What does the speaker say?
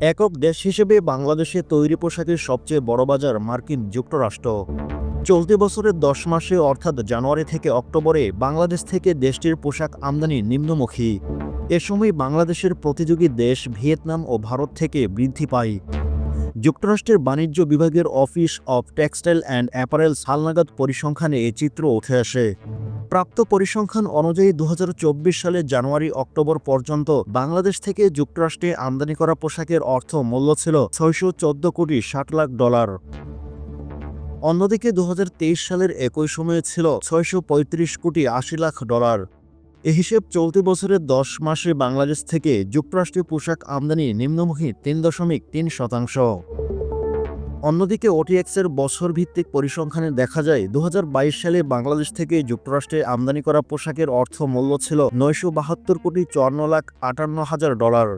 একক দেশ হিসেবে বাংলাদেশে তৈরি পোশাকের সবচেয়ে বড় বাজার মার্কিন যুক্তরাষ্ট্র। চলতি বছরের দশ মাসে, অর্থাৎ জানুয়ারি থেকে অক্টোবরে, বাংলাদেশ থেকে দেশটির পোশাক আমদানি নিম্নমুখী। এ সময় বাংলাদেশের প্রতিযোগী দেশ ভিয়েতনাম ও ভারত থেকে বৃদ্ধি পায়। যুক্তরাষ্ট্রের বাণিজ্য বিভাগের office of textile and apparel সালনাগাদ পরিসংখ্যানে এই চিত্র উঠে আসে। প্রাপ্ত পরিসংখ্যান অনুযায়ী দু হাজার চব্বিশ সালের জানুয়ারি অক্টোবর পর্যন্ত বাংলাদেশ থেকে যুক্তরাষ্ট্রে আমদানি করা পোশাকের অর্থ মূল্য ছিল ছয়শো চোদ্দ কোটি ষাট লাখ ডলার। অন্যদিকে দু হাজার তেইশ সালের একই সময়ে ছিল ছয়শো পঁয়ত্রিশ কোটি আশি লাখ ডলার। এ হিসেব চলতি বছরের দশ মাসে বাংলাদেশ থেকে যুক্তরাষ্ট্রীয় পোশাক আমদানি নিম্নমুখী তিন দশমিক তিন শতাংশ। অন্যদিকে ওটিএক্সের বছর ভিত্তিক পরিসংখ্যানে দেখা যায় দু হাজার বাইশ সালে বাংলাদেশ থেকে যুক্তরাষ্ট্রে আমদানি করা পোশাকের অর্থ মূল্য ছিল নয়শো বাহাত্তর কোটি চুয়ান্ন লাখ আটান্ন হাজার ডলার।